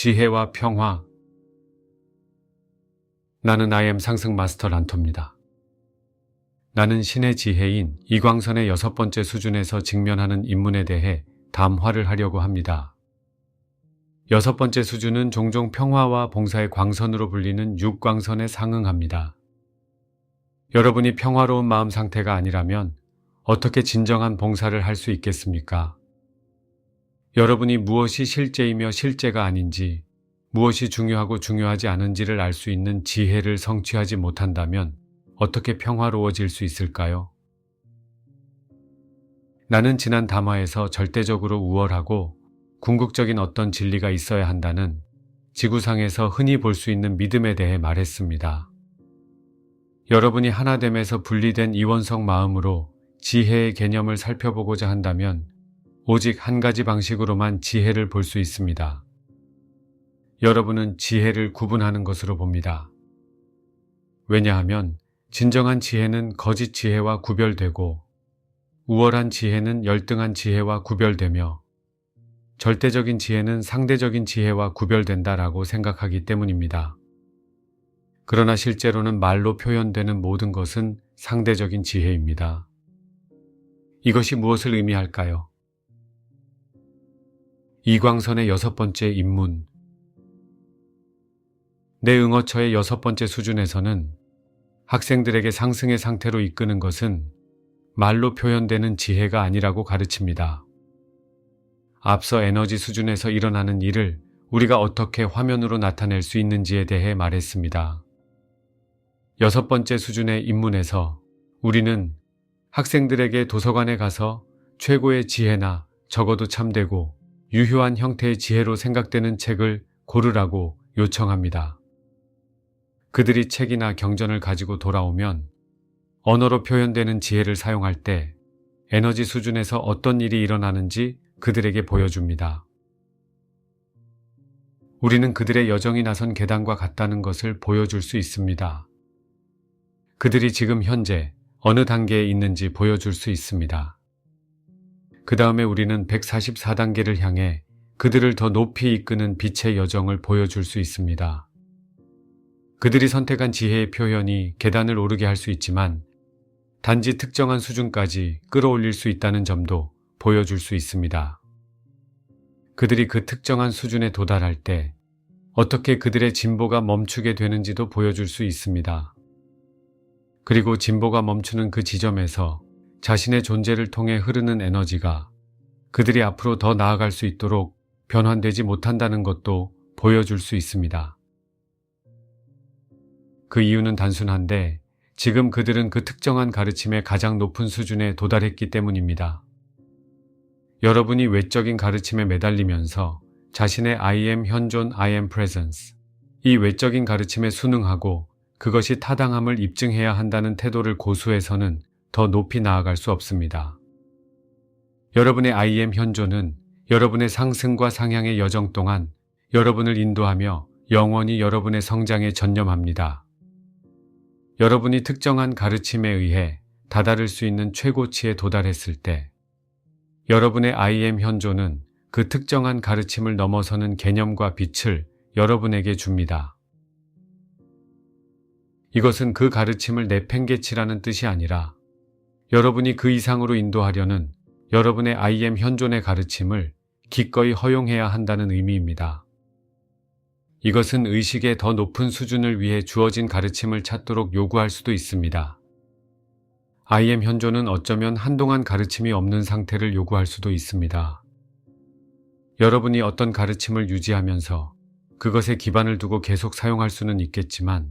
지혜와 평화. 나는 아이엠 상승 마스터 란토입니다. 나는 신의 지혜인 이광선의 여섯 번째 수준에서 직면하는 인문에 대해 담화를 하려고 합니다. 여섯 번째 수준은 종종 평화와 봉사의 광선으로 불리는 육광선에 상응합니다. 여러분이 평화로운 마음 상태가 아니라면 어떻게 진정한 봉사를 할 수 있겠습니까? 여러분이 무엇이 실제이며 실제가 아닌지, 무엇이 중요하고 중요하지 않은지를 알 수 있는 지혜를 성취하지 못한다면 어떻게 평화로워질 수 있을까요? 나는 지난 담화에서 절대적으로 우월하고 궁극적인 어떤 진리가 있어야 한다는 지구상에서 흔히 볼 수 있는 믿음에 대해 말했습니다. 여러분이 하나됨에서 분리된 이원성 마음으로 지혜의 개념을 살펴보고자 한다면 오직 한 가지 방식으로만 지혜를 볼 수 있습니다. 여러분은 지혜를 구분하는 것으로 봅니다. 왜냐하면 진정한 지혜는 거짓 지혜와 구별되고 우월한 지혜는 열등한 지혜와 구별되며 절대적인 지혜는 상대적인 지혜와 구별된다라고 생각하기 때문입니다. 그러나 실제로는 말로 표현되는 모든 것은 상대적인 지혜입니다. 이것이 무엇을 의미할까요? 이광선의 여섯 번째 입문. 내 응어처의 여섯 번째 수준에서는 학생들에게 상승의 상태로 이끄는 것은 말로 표현되는 지혜가 아니라고 가르칩니다. 앞서 에너지 수준에서 일어나는 일을 우리가 어떻게 화면으로 나타낼 수 있는지에 대해 말했습니다. 여섯 번째 수준의 입문에서 우리는 학생들에게 도서관에 가서 최고의 지혜나 적어도 참되고 유효한 형태의 지혜로 생각되는 책을 고르라고 요청합니다. 그들이 책이나 경전을 가지고 돌아오면 언어로 표현되는 지혜를 사용할 때 에너지 수준에서 어떤 일이 일어나는지 그들에게 보여줍니다. 우리는 그들의 여정이 나선 계단과 같다는 것을 보여줄 수 있습니다. 그들이 지금 현재 어느 단계에 있는지 보여줄 수 있습니다. 그 다음에 우리는 144단계를 향해 그들을 더 높이 이끄는 빛의 여정을 보여줄 수 있습니다. 그들이 선택한 지혜의 표현이 계단을 오르게 할 수 있지만 단지 특정한 수준까지 끌어올릴 수 있다는 점도 보여줄 수 있습니다. 그들이 그 특정한 수준에 도달할 때 어떻게 그들의 진보가 멈추게 되는지도 보여줄 수 있습니다. 그리고 진보가 멈추는 그 지점에서 자신의 존재를 통해 흐르는 에너지가 그들이 앞으로 더 나아갈 수 있도록 변환되지 못한다는 것도 보여줄 수 있습니다. 그 이유는 단순한데 지금 그들은 그 특정한 가르침의 가장 높은 수준에 도달했기 때문입니다. 여러분이 외적인 가르침에 매달리면서 자신의 I am 현존 I am presence 이 외적인 가르침에 순응하고 그것이 타당함을 입증해야 한다는 태도를 고수해서는 더 높이 나아갈 수 없습니다. 여러분의 I am 현존은 여러분의 상승과 상향의 여정 동안 여러분을 인도하며 영원히 여러분의 성장에 전념합니다. 여러분이 특정한 가르침에 의해 다다를 수 있는 최고치에 도달했을 때 여러분의 IM 현존은 그 특정한 가르침을 넘어서는 개념과 빛을 여러분에게 줍니다. 이것은 그 가르침을 내팽개치라는 뜻이 아니라 여러분이 그 이상으로 인도하려는 여러분의 IM 현존의 가르침을 기꺼이 허용해야 한다는 의미입니다. 이것은 의식의 더 높은 수준을 위해 주어진 가르침을 찾도록 요구할 수도 있습니다. IM 현존은 어쩌면 한동안 가르침이 없는 상태를 요구할 수도 있습니다. 여러분이 어떤 가르침을 유지하면서 그것에 기반을 두고 계속 사용할 수는 있겠지만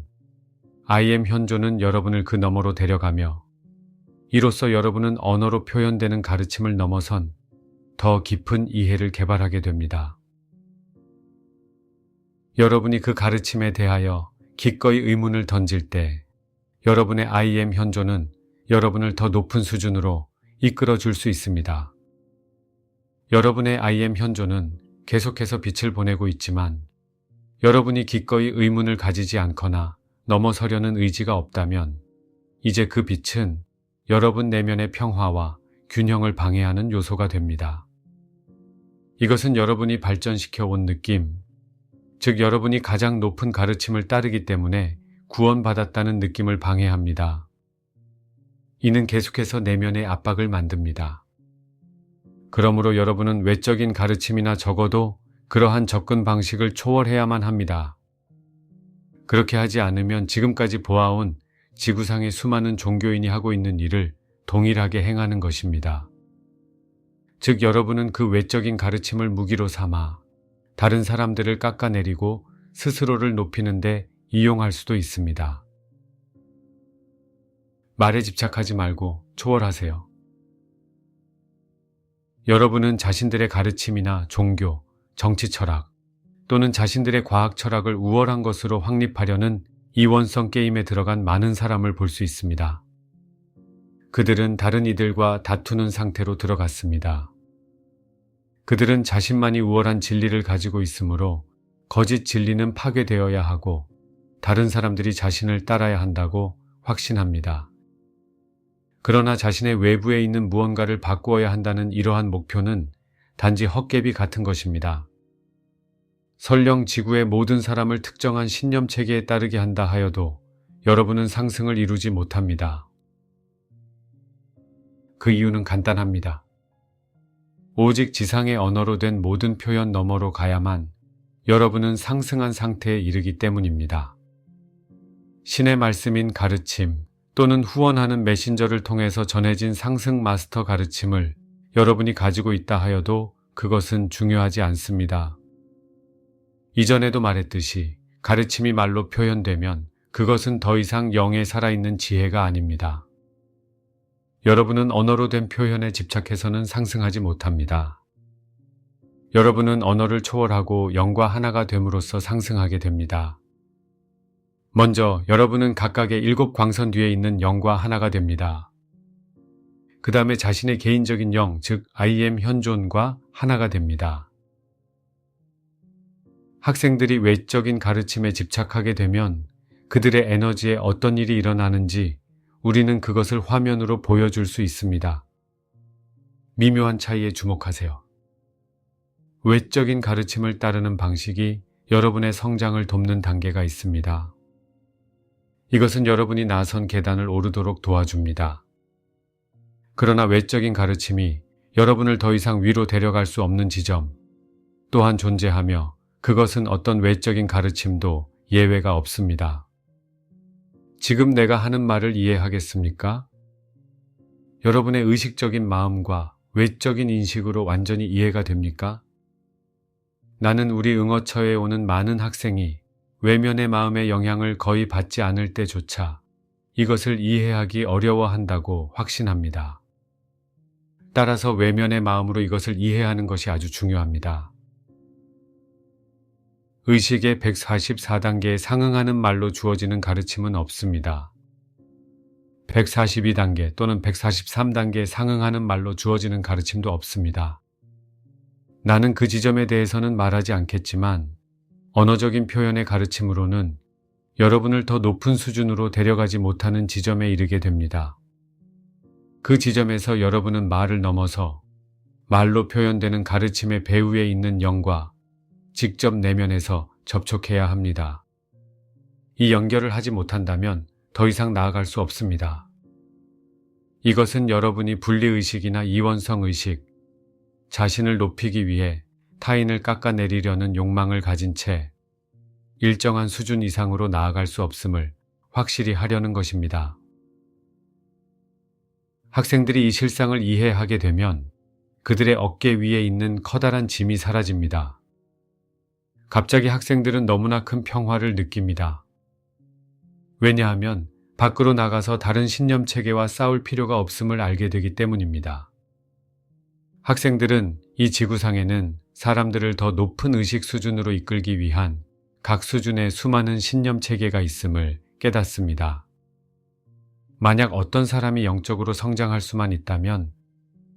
IM 현존은 여러분을 그 너머로 데려가며 이로써 여러분은 언어로 표현되는 가르침을 넘어선 더 깊은 이해를 개발하게 됩니다. 여러분이 그 가르침에 대하여 기꺼이 의문을 던질 때 여러분의 IM 현존은 여러분을 더 높은 수준으로 이끌어 줄 수 있습니다. 여러분의 IM 현존은 계속해서 빛을 보내고 있지만 여러분이 기꺼이 의문을 가지지 않거나 넘어서려는 의지가 없다면 이제 그 빛은 여러분 내면의 평화와 균형을 방해하는 요소가 됩니다. 이것은 여러분이 발전시켜 온 느낌, 즉 여러분이 가장 높은 가르침을 따르기 때문에 구원받았다는 느낌을 방해합니다. 이는 계속해서 내면의 압박을 만듭니다. 그러므로 여러분은 외적인 가르침이나 적어도 그러한 접근 방식을 초월해야만 합니다. 그렇게 하지 않으면 지금까지 보아온 지구상의 수많은 종교인이 하고 있는 일을 동일하게 행하는 것입니다. 즉 여러분은 그 외적인 가르침을 무기로 삼아 다른 사람들을 깎아내리고 스스로를 높이는데 이용할 수도 있습니다. 말에 집착하지 말고 초월하세요. 여러분은 자신들의 가르침이나 종교, 정치 철학 또는 자신들의 과학 철학을 우월한 것으로 확립하려는 이원성 게임에 들어간 많은 사람을 볼 수 있습니다. 그들은 다른 이들과 다투는 상태로 들어갔습니다. 그들은 자신만이 우월한 진리를 가지고 있으므로 거짓 진리는 파괴되어야 하고 다른 사람들이 자신을 따라야 한다고 확신합니다. 그러나 자신의 외부에 있는 무언가를 바꾸어야 한다는 이러한 목표는 단지 헛개비 같은 것입니다. 설령 지구의 모든 사람을 특정한 신념 체계에 따르게 한다 하여도 여러분은 상승을 이루지 못합니다. 그 이유는 간단합니다. 오직 지상의 언어로 된 모든 표현 너머로 가야만 여러분은 상승한 상태에 이르기 때문입니다. 신의 말씀인 가르침 또는 후원하는 메신저를 통해서 전해진 상승 마스터 가르침을 여러분이 가지고 있다 하여도 그것은 중요하지 않습니다. 이전에도 말했듯이 가르침이 말로 표현되면 그것은 더 이상 영에 살아있는 지혜가 아닙니다. 여러분은 언어로 된 표현에 집착해서는 상승하지 못합니다. 여러분은 언어를 초월하고 영과 하나가 됨으로써 상승하게 됩니다. 먼저 여러분은 각각의 일곱 광선 뒤에 있는 영과 하나가 됩니다. 그 다음에 자신의 개인적인 영, 즉 IM 현존과 하나가 됩니다. 학생들이 외적인 가르침에 집착하게 되면 그들의 에너지에 어떤 일이 일어나는지 우리는 그것을 화면으로 보여줄 수 있습니다. 미묘한 차이에 주목하세요. 외적인 가르침을 따르는 방식이 여러분의 성장을 돕는 단계가 있습니다. 이것은 여러분이 나선 계단을 오르도록 도와줍니다. 그러나 외적인 가르침이 여러분을 더 이상 위로 데려갈 수 없는 지점 또한 존재하며 그것은 어떤 외적인 가르침도 예외가 없습니다. 지금 내가 하는 말을 이해하겠습니까? 여러분의 의식적인 마음과 외적인 인식으로 완전히 이해가 됩니까? 나는 우리 응어처에 오는 많은 학생이 외면의 마음의 영향을 거의 받지 않을 때조차 이것을 이해하기 어려워한다고 확신합니다. 따라서 외면의 마음으로 이것을 이해하는 것이 아주 중요합니다. 의식의 144단계에 상응하는 말로 주어지는 가르침은 없습니다. 142단계 또는 143단계에 상응하는 말로 주어지는 가르침도 없습니다. 나는 그 지점에 대해서는 말하지 않겠지만 언어적인 표현의 가르침으로는 여러분을 더 높은 수준으로 데려가지 못하는 지점에 이르게 됩니다. 그 지점에서 여러분은 말을 넘어서 말로 표현되는 가르침의 배후에 있는 영과 직접 내면에서 접촉해야 합니다. 이 연결을 하지 못한다면 더 이상 나아갈 수 없습니다. 이것은 여러분이 분리의식이나 이원성 의식, 자신을 높이기 위해 타인을 깎아내리려는 욕망을 가진 채 일정한 수준 이상으로 나아갈 수 없음을 확실히 하려는 것입니다. 학생들이 이 실상을 이해하게 되면 그들의 어깨 위에 있는 커다란 짐이 사라집니다. 갑자기 학생들은 너무나 큰 평화를 느낍니다. 왜냐하면 밖으로 나가서 다른 신념 체계와 싸울 필요가 없음을 알게 되기 때문입니다. 학생들은 이 지구상에는 사람들을 더 높은 의식 수준으로 이끌기 위한 각 수준의 수많은 신념 체계가 있음을 깨닫습니다. 만약 어떤 사람이 영적으로 성장할 수만 있다면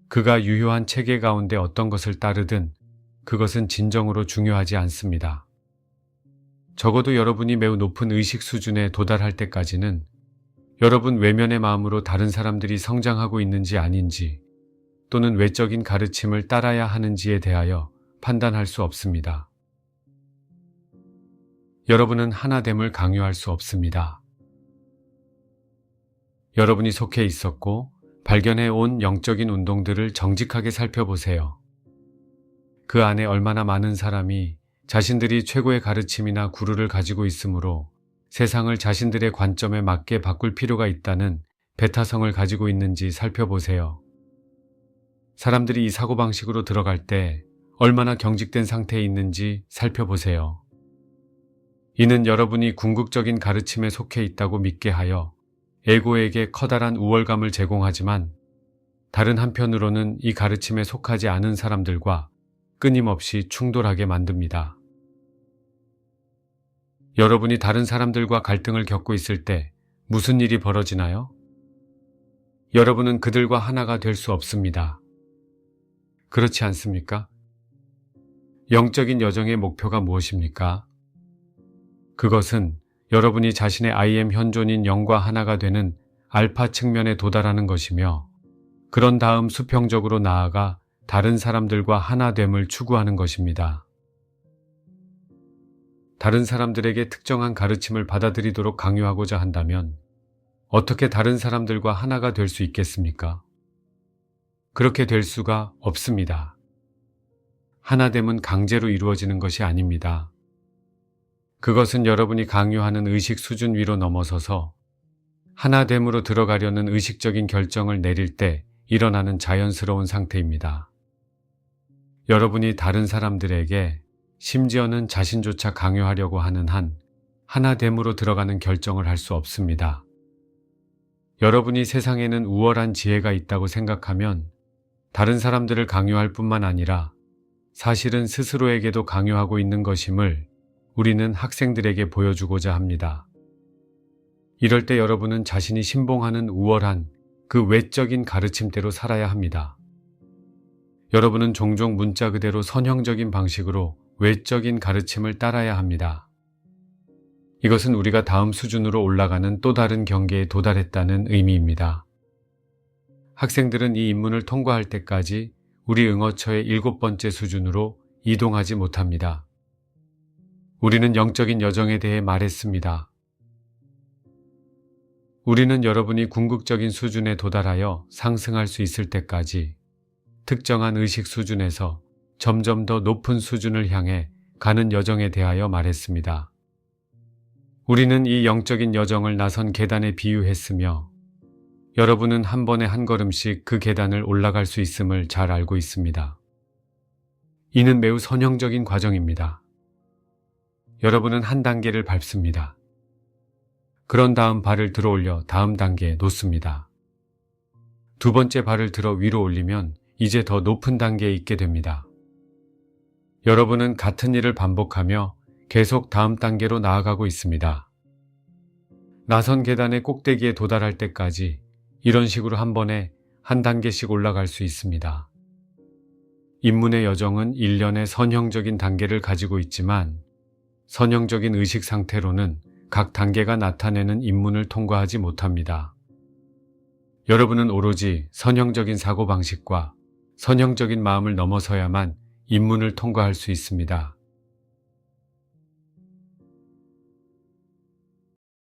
그가 유효한 체계 가운데 어떤 것을 따르든 그것은 진정으로 중요하지 않습니다. 적어도 여러분이 매우 높은 의식 수준에 도달할 때까지는 여러분 외면의 마음으로 다른 사람들이 성장하고 있는지 아닌지 또는 외적인 가르침을 따라야 하는지에 대하여 판단할 수 없습니다. 여러분은 하나됨을 강요할 수 없습니다. 여러분이 속해 있었고 발견해 온 영적인 운동들을 정직하게 살펴보세요. 그 안에 얼마나 많은 사람이 자신들이 최고의 가르침이나 구루를 가지고 있으므로 세상을 자신들의 관점에 맞게 바꿀 필요가 있다는 배타성을 가지고 있는지 살펴보세요. 사람들이 이 사고방식으로 들어갈 때 얼마나 경직된 상태에 있는지 살펴보세요. 이는 여러분이 궁극적인 가르침에 속해 있다고 믿게 하여 에고에게 커다란 우월감을 제공하지만 다른 한편으로는 이 가르침에 속하지 않은 사람들과 끊임없이 충돌하게 만듭니다. 여러분이 다른 사람들과 갈등을 겪고 있을 때 무슨 일이 벌어지나요? 여러분은 그들과 하나가 될 수 없습니다. 그렇지 않습니까? 영적인 여정의 목표가 무엇입니까? 그것은 여러분이 자신의 IM 현존인 영과 하나가 되는 알파 측면에 도달하는 것이며 그런 다음 수평적으로 나아가 다른 사람들과 하나됨을 추구하는 것입니다. 다른 사람들에게 특정한 가르침을 받아들이도록 강요하고자 한다면 어떻게 다른 사람들과 하나가 될 수 있겠습니까? 그렇게 될 수가 없습니다. 하나됨은 강제로 이루어지는 것이 아닙니다. 그것은 여러분이 강요하는 의식 수준 위로 넘어서서 하나됨으로 들어가려는 의식적인 결정을 내릴 때 일어나는 자연스러운 상태입니다. 여러분이 다른 사람들에게 심지어는 자신조차 강요하려고 하는 한 하나됨으로 들어가는 결정을 할 수 없습니다. 여러분이 세상에는 우월한 지혜가 있다고 생각하면 다른 사람들을 강요할 뿐만 아니라 사실은 스스로에게도 강요하고 있는 것임을 우리는 학생들에게 보여주고자 합니다. 이럴 때 여러분은 자신이 신봉하는 우월한 그 외적인 가르침대로 살아야 합니다. 여러분은 종종 문자 그대로 선형적인 방식으로 외적인 가르침을 따라야 합니다. 이것은 우리가 다음 수준으로 올라가는 또 다른 경계에 도달했다는 의미입니다. 학생들은 이 입문을 통과할 때까지 우리 응어처의 일곱 번째 수준으로 이동하지 못합니다. 우리는 영적인 여정에 대해 말했습니다. 우리는 여러분이 궁극적인 수준에 도달하여 상승할 수 있을 때까지 특정한 의식 수준에서 점점 더 높은 수준을 향해 가는 여정에 대하여 말했습니다. 우리는 이 영적인 여정을 나선 계단에 비유했으며 여러분은 한 번에 한 걸음씩 그 계단을 올라갈 수 있음을 잘 알고 있습니다. 이는 매우 선형적인 과정입니다. 여러분은 한 단계를 밟습니다. 그런 다음 발을 들어 올려 다음 단계에 놓습니다. 두 번째 발을 들어 위로 올리면 이제 더 높은 단계에 있게 됩니다. 여러분은 같은 일을 반복하며 계속 다음 단계로 나아가고 있습니다. 나선 계단의 꼭대기에 도달할 때까지 이런 식으로 한 번에 한 단계씩 올라갈 수 있습니다. 입문의 여정은 일련의 선형적인 단계를 가지고 있지만 선형적인 의식 상태로는 각 단계가 나타내는 입문을 통과하지 못합니다. 여러분은 오로지 선형적인 사고방식과 선형적인 마음을 넘어서야만 입문을 통과할 수 있습니다.